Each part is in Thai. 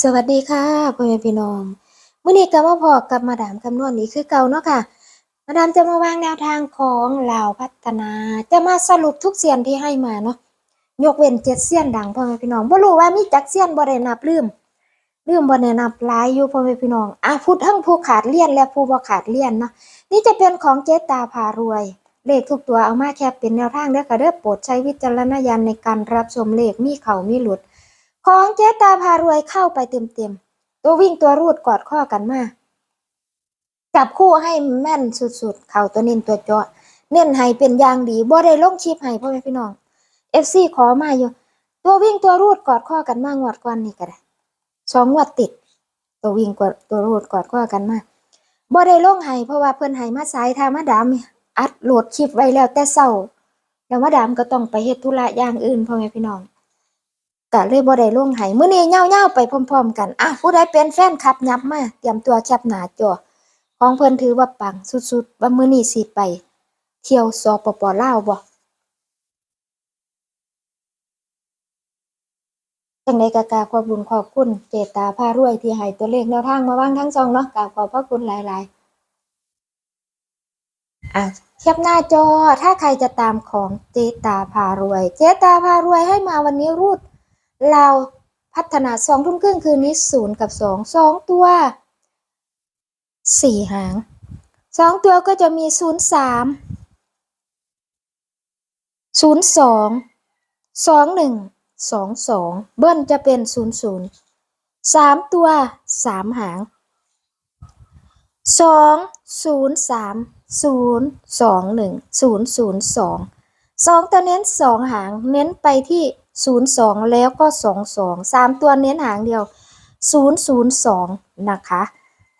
สวัสดีค่ะพ่อแม่พี่น้องมื้อนี้ก็มาพอกับมาดามคำนวณอีกคือเก่าเนาะค่ะ มาดามจะมาวางแนวทางของลาวพัฒนา จะมาสรุปทุกเสียนที่ให้มาเนาะยกเว้นเจ็ดเสียนดังพ่อแม่พี่น้องบ่รู้ว่ามีจักเสียนบ่ได้นับลืมลืมบ่ได้นับหลายอยู่พ่อแม่พี่น้องอะพูดทั้งผู้ขาดเลี่ยนและผู้บ่ขาดเลี่ยนเนาะนี่จะเป็นของเจตาพารวย เลขทุกตัวเอามาแค่เป็นแนวทางเด้อค่ะเด้อโปรดใช้วิจารณญาณในการรับชมเลขมีเขามีหลุด ของเจ๊ตาพารวยเข้าไปเต็มๆ ตัววิ่งตัวรูดกอดข้อกันมา จับคู่ให้แม่นสุดๆ เข่าตัวเน้นตัวเจาะ เน้นให้เป็นยางดี บ่ได้ลงคลิปให้พ่อแม่พี่น้อง FC ขอมาอยู่ ตัววิ่งตัวรูดกอดข้อกันมางวดก่อนนี่ก็ได้สองงวดติด ตัววิ่งกอดตัวรูดกอดข้อกันมาบ่ได้ลงให้เพราะว่าเพิ่นให้มาสายทามาดามอัดโหลดคลิปไว้แล้วแต่เช้าแล้วมาดามก็ต้องไปเฮ็ดธุระอย่างอื่นพ่อแม่พี่น้อง ก็เลยบ่ได้ลงให้มื้อนี้ยาๆไปพร้อมๆ กันอะผู้ใดเป็นแฟนคลับยับมาเตรียมตัวแคปหน้าจอของเพิ่นถือว่าปังสุดๆว่ามื้อนี้สิไป เที่ยวสปปลาวบ่จังไดก็กราบขอบคุญขอบคุณเจตาพารวยที่ให้ตัวเลขแนวทางมาวางทั้งสองเนาะกราบขอบพระคุณหลายๆอะแคปหน้าจอถ้าใครจะตามของเจตาพารวย เจตาพารวยให้มาวันนี้รูด เราพัฒนาสองทุ่มครึ่งคืนนี้ศูนย์กับสองสองตัวสี่หางสองตัวก็จะมีศูนย์สามศูนย์สองสองหนึ่งสองสองเบิ้ลจะเป็นศูนย์ศูนย์สามตัวสามหางสองศูนย์สามศูนย์สองหนึ่งศูนย์ศูนย์สอง สองตัวเน้นสองหางเน้นไปที่ศูนย์สองแล้วก็สองสองสามตัวเน้นหางเดียวศูนย์ศูนย์สองนะคะ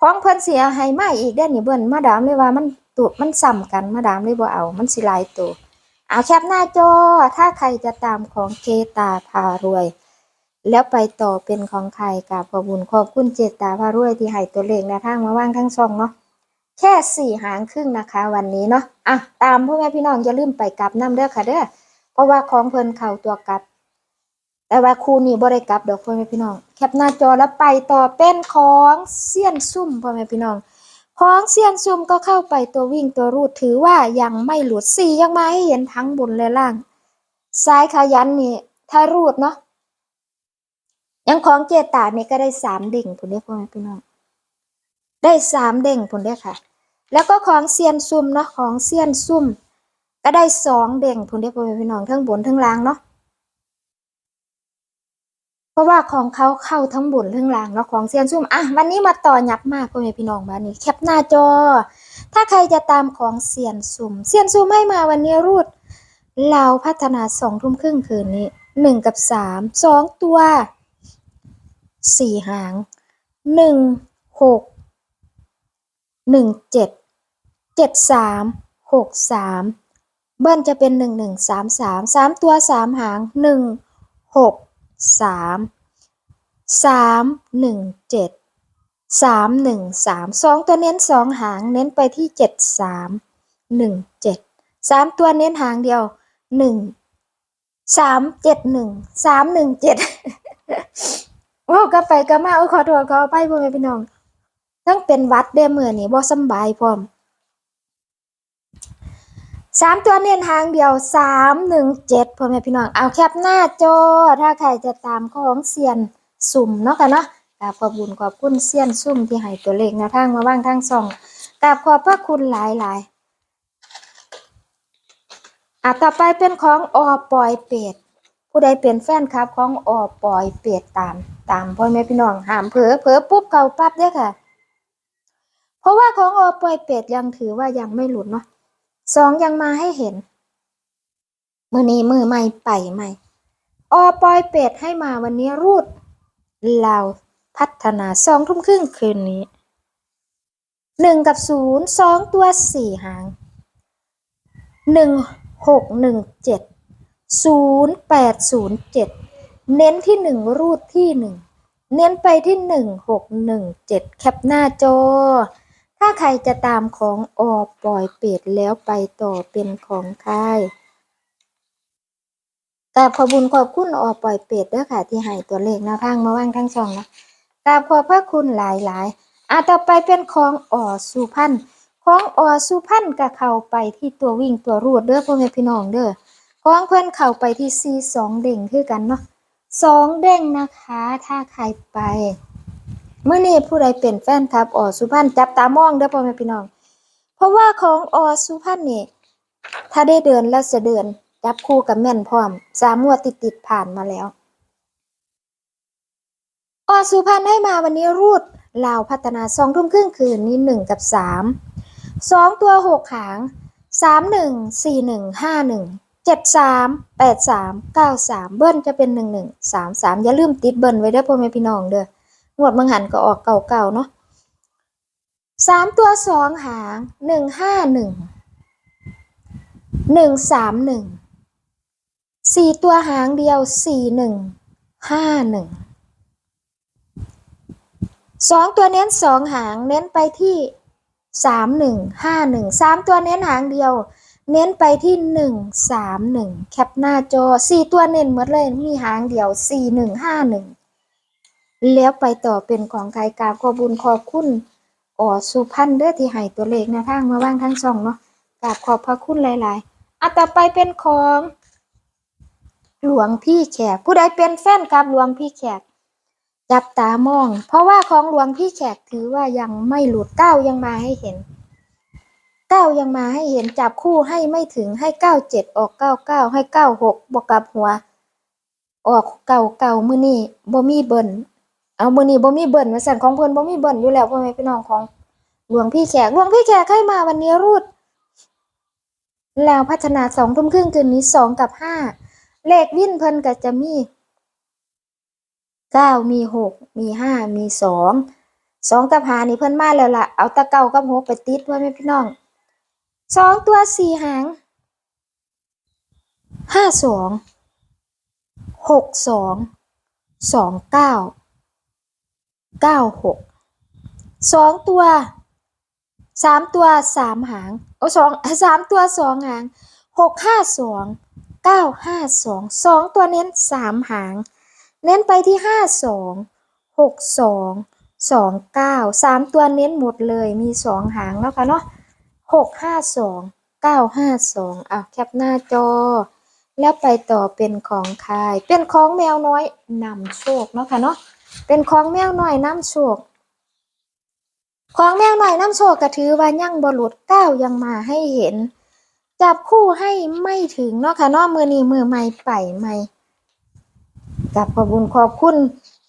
ของเพิ่นเสียให้มาอีกได้อนี่เบิ้นมาดามเลยว่ามันตัวมันซ้ำกันมาดามเลยบ่เอามันสิลายตัวเอาแคปหน้าจอถ้าใครจะตามของเจตาพารวย แล้วไปต่อเป็นของใครกับขอบุญขอบคุณเจตาพารวยที่ให้ตัวเลขแนวทางมาว่างทั้งช่องเนาะ แค่สี่หางครึ่งนะคะ วันนี้เนาะอะตามพ่อแม่พี่น้องอย่าลืมไปกลับน้ำเด้อค่ะเด้อเพราะว่าของเพิ่นเข้าตัวกลับ แต่ว่าครูนี้บ่ได้กลับดอกพ่อแม่พี่น้อง แคปหน้าจอแล้วไปต่อเป็นของเซียนซุ่มพ่อแม่พี่น้องของเซียนซุ่มก็เข้าไปตัววิ่งตัวรูดถือว่ายังไม่หลุดสี่ยังมาให้เห็นทั้งบนและล่าง ซ้ายขายันนี่ถ้ารูดเนาะยังของเจตานี่ก็ได้สามเด้งพุ่นเด้พ่อแม่พี่น้อง ได้สามเด้งพุ่นเด้ค่ะ แล้วก็ของเซียนซุ่มเนาะของเซียนซุ่ม ก็ได้สองเด้งพุ่นเด้พ่อแม่พี่น้องทั้งบนทั้งล่างเนาะเพราะว่าของเขาเข้าทั้งบุญทั้งลางเนาะของเซียนซุ่มอะวันนี้มาต่อยับมากพ่อแม่พี่น้องบ้านนี้แคปหน้าจอ ถ้าใครจะตามของเซียนซุ่มเซียนซุ่มให้มาวันนี้รูดเราวพัฒนาสองทุ่มครึ่งคืนนี้หนึ่งกับสามสองตัวสี่หางหนึ่งหก หนึ่งเจ็ดเจ็ดสามหกสามเบิ้ลจะเป็นหนึ่งหนึ่งสามสามสามตัวสามหางหนึ่งหกสามสามหนึ่งเจ็ดสามหนึ่งสามสองตัวเน้นสองหางเน้นไปที่เจ็ดสามหนึ่งเจ็ดสามตัวเน้นหางเดียวหนึ่งสามเจ็ดหนึ่งสามหนึ่งเจ็ดโอ้กาแฟก็มาเออขอโทษขอไปพ่อแม่พี่น้อง ทั้งเป็นวัดเด้มือนี่บ่สบายพร้อมสามตัวเน้นหางเดียวสามหนึ่งเจ็ดพ่อแม่พี่น้องเอาแคปหน้าจอถ้าใครจะตามของเซียนสุ่มเนาะค่ะเนาะกราบขอบคุญขอบคุณเซียนสุ่มที่ให้ตัวเลขแนวทางมาบ้างทางสองกราบขอบพระคุณหลายหลายอะต่อไปเป็นของออปอยเป็ดผู้ใดเป็นแฟนคลับของออปอยเป็ดตาม ตามพ่อแม่พี่น้องห้ามเผลอเผลอปุ๊บเก่าปั๊บเด้อค่ะ เพราะว่าของอปอยเป็ดยังถือว่ายังไม่หลุดเนาะสองยังมาให้เห็น มือนี้มือใหม่ไปใหม่อปอยเป็ดให้มาวันนี้รูดเราพัฒนาสองทุ่มครึ่งคืนนี้หนึ่งกับศูนย์สองตัวสี่หางหนึ่งหกหนึ่งเจ็ดศูนย์แปดศูนย์เจ็ดเน้นที่หนึ่งรูดที่หนึ่งเน้นไปที่หนึ่งหกหนึ่งเจ็ดแคปหน้าจอ ถ้าใครจะตามของออปล่อยเป็ดแล้วไปต่อเป็นของค่ายแต่ขอบุญขอบคุณออปล่อยเป็ดเด้อค่ะ ที่ให้ตัวเลขแนวทางมาว่างทั้งช่องนะกราบขอบพระคุณหลายๆอะต่อไปเป็นของอ่อสุพรรณของอ่อสุพรรณก็เข้าไปที่ตัววิ่งตัวรูดเด้อพ่อแม่พี่น้องเด้อของเพิ่อนเข้าไปที่ซีสองเด้งคือกันเนาะสองเด้งนะคะ ถ้าใครไป เมื่อนี้ผู้ใดเป็นแฟนคลับออสุพรรณจับตามองเด้อพ่อแม่พี่น้อง เพราะว่าของออสุพรรณนี่ถ้าได้เดินแล้วจะเดินจับคู่กับแม่นพร้อมสามงวดติดๆผ่านมาแล้ว ออสุพรรณให้มาวันนี้รูดลาวพัฒนาสองทุ่มครึ่งคืนนี้หนึ่งกับสามสองตัวหกหางสามหนึ่งสี่หนึ่งห้าหนึ่งเจ็ดสามแปดสามเก้าสามเบิ้ลจะเป็นหนึ่งหนึ่งสามสามอย่าลืมติดเบิ้ลไว้ด้อพ่อแม่พี่น้องเด้อ วดมังหันก็ออกเก่าๆเนาะสามตัวสองหางหนึ่งห้าหนึ่งหนึ่งสามหนึ่งสี่ตัวหางเดียวสี่หนึ่งห้าหนึ่งสองตัวเน้นสองหางเน้นไปที่สามหนึ่งห้าหนึ่งสามตัวเน้นหางเดียว เน้นไปที่หนึ่งสามหนึ่งแคปหน้าจอสี่ตัวเน้นหมดเลยมีหางเดียวสี่หนึ่งห้าหนึ่ง แล้วไปต่อเป็นของใครกราบขอบุญขอบคุณอ๋อสุพันเด้อที่ให้ตัวเลขนวทางมาว่างทั้งสองเนาะกราบขอบพระคุณหลายๆอะต่อไปเป็นของ หลวงพี่แขก ผู้ใดเป็นแฟนกับหลวงพี่แขก จับตามอง เพราะว่าของหลวงพี่แขกถือว่ายังไม่หลุดเก้ายังมาให้เห็นเก้ายังมาให้เห็นจับคู่ให้ไม่ถึงให้เก้าเจ็ดออกเก้าเก้าให้เก้าหกบวกกับหัว ออกเก่าเก่ามือนี่บ่มีเบิน เอามือนี้บ่มีเบิ่นมาสั่นของเพิ่นบ่มีเบิ่นอยู่แล้วพ่อแม่พี่น้องของหลวงพี่แขกหลวงพี่แขกให้มาวันนี้รูดแล้วพัฒนาสองทุ่มครึ่งคืนนี้สองกับห้าเลขวิ่นเพิ่นก็จะมีเก้ามีหกมีห้ามีสองสองกับหานี่เพิ่นมาแล้วล่ะ เอาตะเกากับหกไปติดพ่อแม่พี่น้องสองตัวสี่หางห้าสองหกสองสองเก้า เก้าหกสองตัวสามตัวสามหางโอ้สองสามตัวสองหางหกห้าสองเก้าห้าสองสองตัวเน้นสามหาง เน้นไปที่ห้าสองหกสองสองเก้าสามตัวเน้นหมดเลยมีสองหางแล้วค่ะเนาะหกห้าสองเก้าห้าสองเอะแคปหน้าจอ แล้วไปต่อเป็นของใครเป็นของแมวน้อยนำโชคเนาะค่ะเนาะ เป็นของแมวหน่อยน้ำโชค ของแมวหน่อยน้ำโชคก็ถือว่ายั่งบหลุดก้าวยังมาให้เห็น จับคู่ให้ไม่ถึงเนาะค่ะเนาะมือนี้มือใหม่ไปใหม่กับขอบุญขอบคุณ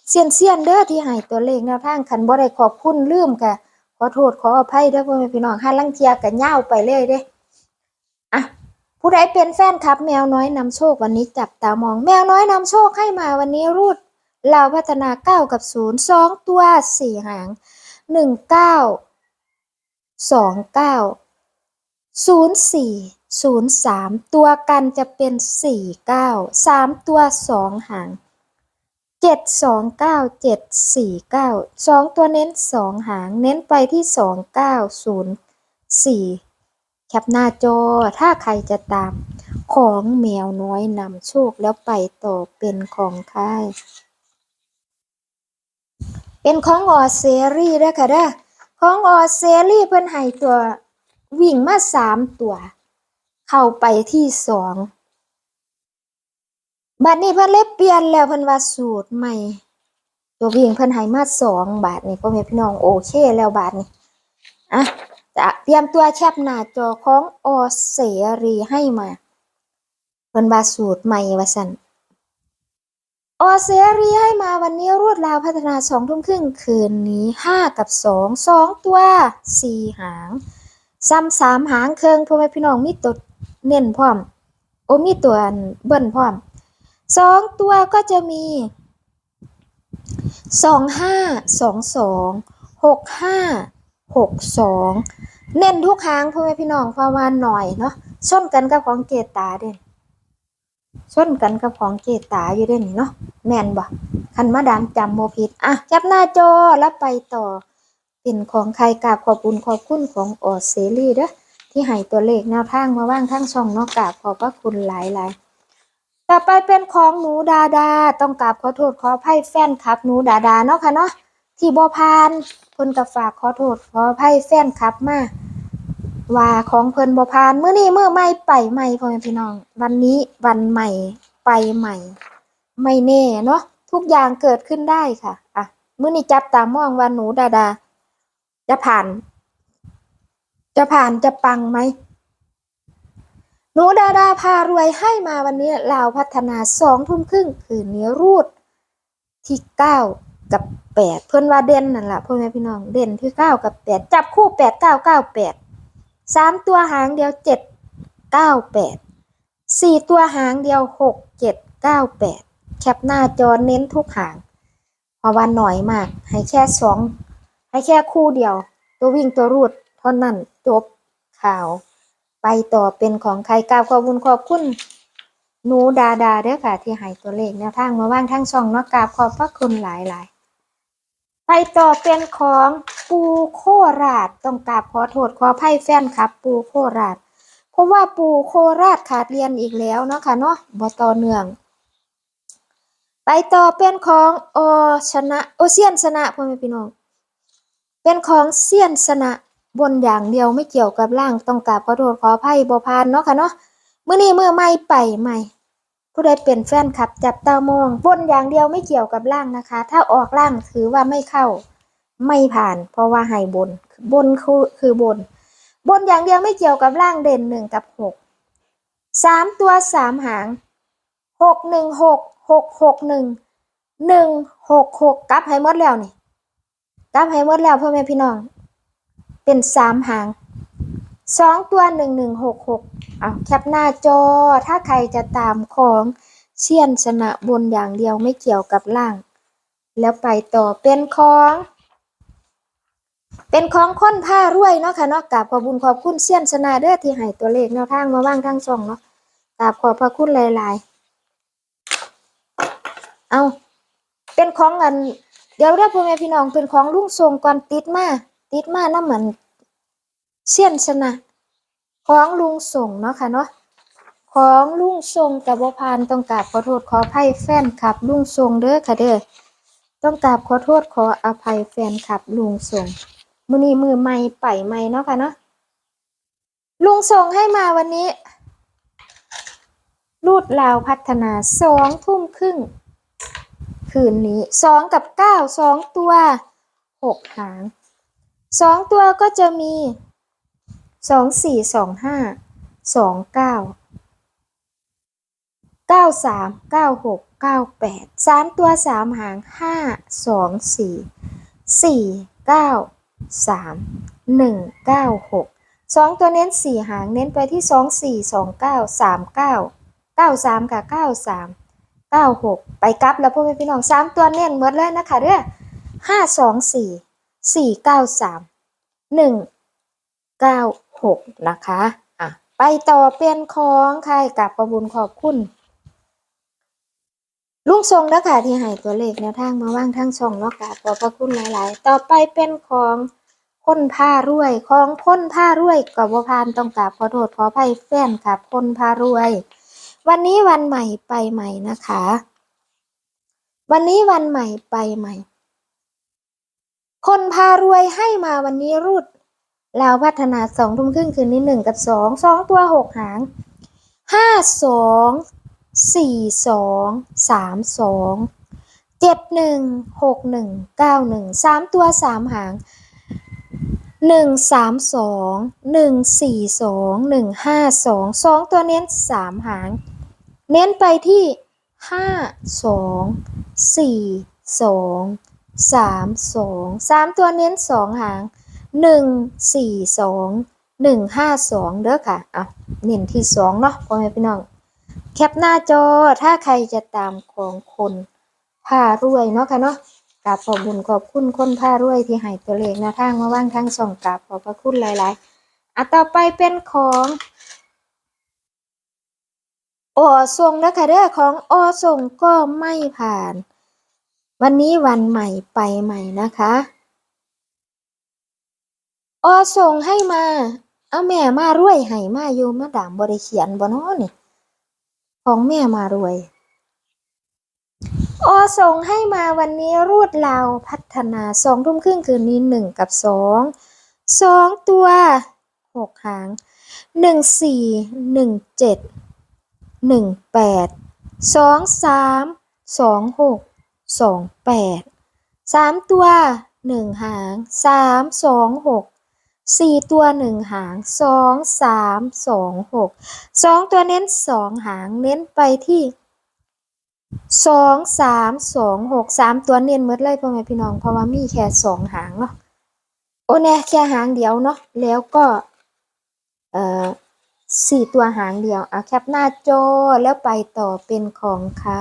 เซียนเซียนเด้อที่ให้ตัวเลขแนวทางคันบ่ได้ขอบคุณลืมกะขอโทษขออภัยเด้อพ่อแม่พี่น้องห้าลังเทียกันย่าวไปเลยเด้อะผู้ใดเป็นแฟนคลับ แมวน้อยนำโชควันนี้จับตามอง แมวน้อยนำโชคให้มาวันนี้รูด เราพัฒนาเก้ากับศูนย์สองตัวสี่หางหนึ่งเก้าสองเก้าศูนย์สี่ศูนย์สามตัวกันจะเป็นสี่เก้าสามตัวสองหางเจ็ดสองเก้าเจ็ดสี่เก้าสองตัวเน้นสองหาง เน้นไปที่สองเก้าศูนย์สี่แคปหน้าจอถ้าใครจะตามของแมวน้อยนำโชคแล้วไปต่อเป็นของใค่าย เป็นของออเซรีเด้อค่ะเด้อของออเซรีเพิ่นให้ตัววิ่งมาสามตัว เข้าไปที่สองบัดนี้เพิ่นเลยเปลี่ยนแล้วเพิ่นว่าสูตรใหม่ ตัววิ่งเพิ่นให้มาสองบาทนี่พ่อแม่พี่น้องโอเคแล้วบาทนี้อะจะเตรียมตัวแคปหน้าจอของออเซรีให้มาเพิ่นว่าสูตรใหม่ว่าซั่น ออเซรีให้มาวันนี้รวดราวพัฒนาสองทุ่มครึ่งคืนนี้ห้ากับสองสองตัวสี่หางซ้ำสามหางเคืองพ่อแม่พี่น้องมีตัวเน้นพร้อม โอมีตัวเบิ้ลพร้อมสองตัวก็จะมีสองห้าสองสองหกห้าหกสองเน้นทุกหางพ่อแม่พี่น้องเพราะว่าหน่อยเนาะชนกันกับของเกตตาเด่น ชนกันกับของเจตาอยู่เด้นี่เนาะแมนบ่คันมาดามจำโมผิดอะจับหน้าจอแล้วไปต่อ เป็นของใครกราบขอบคุณขอบคุณของออสเซรีเด้อที่ให้ตัวเลขแนวทางมาว่างทั้งช่องเนาะกราบขอบพระคุณหลายหลายต่อไปเป็นของหนูดาดา ต้องกราบขอโทษขออภัยแฟนคลับหนูดาดาเนาะค่ะเนาะที่บ่ผ่านเพิ่นก็ฝากขอโทษขออภัยแฟนคลับมา ว่าของเพิ่นบ่ผ่านมื้อนี้มื้อใหม่ไปใหม่พ่อแม่พี่น้อง วันนี้วันใหม่ไปใหม่ ไม่แน่เนาะทุกอย่างเกิดขึ้นได้ค่ะอะมื้อนี้จับตามองว่าหนูดาดา จะผ่าน จะผ่านจะปังไหมหนูดาดาพารวยให้มาวันนี้ลาวพัฒนาสองทุ่มครึ่งคืนนี้รูดที่เก้ากับแปดเพื่อนว่าเด่นนั่นแหละพ่อแม่พี่น้องเด่นที่เก้ากับแปดจับคู่แปดเก้าเก้าแปด สามตัวหางเดียวเจ็ดเก้าแปดสี่ตัวหางเดียวหกเจ็ดเก้าแปดแคปหน้าจอเน้นทุกหางเพราะว่าหน่อยมาก ให้แค่สองให้แค่คู่เดียว ตัววิ่งตัวรูดเท่านั้นจบข่าว ไปต่อเป็นของใครกราบขอบคุณขอบคุณหนูดาดาเด้อค่ะ ที่ให้ตัวเลขแนวทางมาว่างทั้งช่องเนาะกราบขอบพระคุณหลายหลายๆ ไปต่อเป็นของปูโคราชต้องกราบขอโทษขออภัยแฟนครับ ปูโคราช เพราะว่าปูโคราชขาดเรียนอีกแล้วเนาะค่ะเนาะบ่ต่อเนื่อง ไปต่อเป็นของโอชนะโอเซียนชนะพ่อแม่พี่น้อง เป็นของเซียนสนะบนอย่างเดียวไม่เกี่ยวกับร่างต้องกราบขอโทษขออภัยบ่พานเนาะค่ะเนาะมื้อนี้มื้อใหม่ไปใหม่ ผู้ใดเป็นแฟนคลับจับตามองบนอย่างเดียวไม่เกี่ยวกับร่างนะคะ ถ้าออกร่างถือว่าไม่เข้า ไม่ผ่าน เพราะว่าให้บน บนคือคือบน บนอย่างเดียวไม่เกี่ยวกับร่างเด่นหนึ่งกับหกสามตัวสามหางหกหนึ่งหกหกหกหนึ่งหนึ่งหกหกกับให้หมดแล้วนี่กับให้หมดแล้วพ่อแม่พี่น้อง เป็นสามหาง สองตัวหนึ่งหนึ่งหกหกเอาแคปหน้าจอ ถ้าใครจะตามของเชียนชนะบนอย่างเดียวไม่เกี่ยวกับล่าง แล้วไปต่อเป็นของ เป็นของคนผ้ารวยเนาะค่ะเนาะกราบขอบุญขอบคุณเซียนชนะเด้อที่ให้ตัวเลขแนวทางมาว่างทางช่องเนาะกราบขอบพระคุณหลาย ๆ เอาเป็นของเงินเดี๋ยวเด้อพ่อแม่พี่น้องเป็นของลุงทรงก่อนติดมาติดมานะเหมือน เสี้ยนชนะ ของลุงส่งเนาะค่ะเนาะของลุงทรงกับบพานต้องกราบขอโทษขออภัยแฟนคลับลุงทรงเด้อค่ะเด้อต้องกราบขอโทษขออภัยแฟนคลับลุงทรงมือนี้มือใหม่ไปใหม่เนาะค่ะเนาะลุงส่งให้มาวันนี้ รูดลาวพัฒนาสองทุ่มครึ่ง คืนนี้สองกับเก้าสองตัวหกหางสองตัวก็จะมี สองสี่สองห้าสองเก้าเก้าสามเก้าหกเก้าแปดสามตัวสามหางห้าสองสี่สี่เก้าสามหนึ่งเก้าหกสองตัวเน้นสี่หางเน้นไปที่สองสี่สองเก้าสามเก้าเก้าสามกับเก้าสามเก้าหกไปกลับแล้วพ่อแม่พี่น้องสามตัวเน้นหมดเลยนะคะเด้อห้าสองสี่สี่เก้าสามหนึ่งเก้า หกนะคะอะไปต่อเป็นของใครกับประบุญขอบคุณลุงทรงนะคะที่ให้ตัวเลขแนวทางมาว่างทั้งช่องเนาะค่ะขอบพระคุณหลาย ๆ ต่อไปเป็นของคนผ้ารวยของคนผ้ารวยกับวพานต้องกราบขอโทษขอภัยแฟนครับคนผ้ารวย วันนี้วันใหม่ไปใหม่นะคะ วันนี้วันใหม่ไปใหม่ คนพารวยให้มาวันนี้รูด ลาวพัฒนาสองทุ่มครึ่งคืนนี้หนึ่งกับสองสองตัวหกหางห้าสองสี่สองสามสองเจ็ดหนึ่งหกหนึ่งเก้าหนึ่งสามตัวสามหางหนึ่งสามสองหนึ่งสี่สองหนึ่งห้าสองสองตัวเน้นสามหาง เน้นไปที่ห้าสองสี่สองสามสองสามตัวเน้นสองหาง หนึ่งสี่สองหนึ่งห้าสองเด้อค่ะอะเน้นที่สองเนาะพ่อแม่พี่น้อง แคปหน้าจอถ้าใครจะตามของคนผ้ารวยเนาะค่ะเนาะกราบขอบคุญขอบคุณคนผ้ารวยที่ให้ตัวเลขนวทางมาว่างทั้งสองกราบขอบพระคุณหลาย ๆอะต่อไปเป็นของออส่งนะคะเด้อของออส่งก็ไม่ผ่าน วันนี้วันใหม่ไปใหม่นะคะ ออส่งให้มา เอาแม่มารวยให้มาอยู่มาดามบริเขียนบ่นาะนี่ ของแม่มารวย ออส่งให้มาวันนี้รูดเราวพัฒนาสองทุ่มครึ่งคืนนี้หนึ่งกับสองสองตัวหกหางหนึ่งสี่หนึ่งเจ็ดหนึ่งแปดสองสามสองหกสองแปดสามตัวหนึ่งหางสามสองหก สี่ตัวหนึ่งหางสองสามสองหกสองตัวเน้นสองหางเน้นไปที่สองสามสองหกสามตัวเนียนหมดเลยพ่อแม่พี่น้องเพราะว่ามีแค่สองหางเนาะโอ้แน่แค่หางเดียวเนาะแล้วก็เอ่อสี่ตัวหางเดียวเอาแคปหน้าจอแล้วไปต่อเป็นของใคร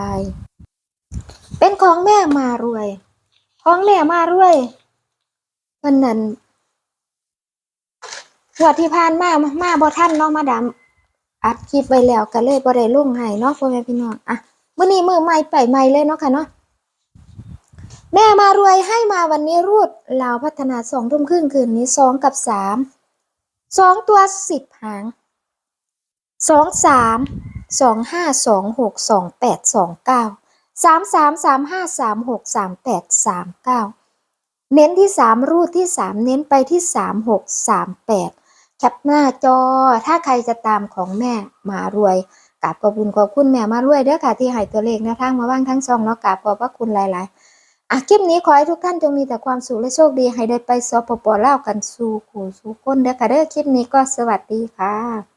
เป็นของแม่มารวย ของแม่มารวยวันนั้น หัวดที่ผ่านมามามาบ่ทันเนาะมาดามอัดคลิปไว้แล้วก็เลยบ่ได้ลงให้เนาะพ่อแม่พี่น้องอะมื่อนี้มือใหม่ไปใหม่เลยเนาะค่ะเนาะแม่มารวยให้มาวันนี้รูดลาวพัฒนาสองทุ่มครึ่งคืนนี้สองกับสามสองตัวสิบหางสองสามสองห้าสองหกสองแปดสองเก้าสามสามสามห้าสามหกสามแปดสามเก้าเน้นที่สามรูดที่สามเน้นไปที่สามหกสามแปด แคปหน้าจอ ถ้าใครจะตามของแม่มารวยกราบขอบคุณขอบคุณแม่มารวยเด้อค่ะที่ให้ตัวเลขนะทั้งมาบ้างทั้งซองเนาะกราบขอบพระคุณหลาย ๆอะคลิปนี้ขอให้ทุกท่านจงมีแต่ความสุขและโชคดีให้ได้ไปสปปเล่ากันสู่ขู่สู่ก้นเด้อค่ะเด้อคลิปนี้ก็สวัสดีค่ะ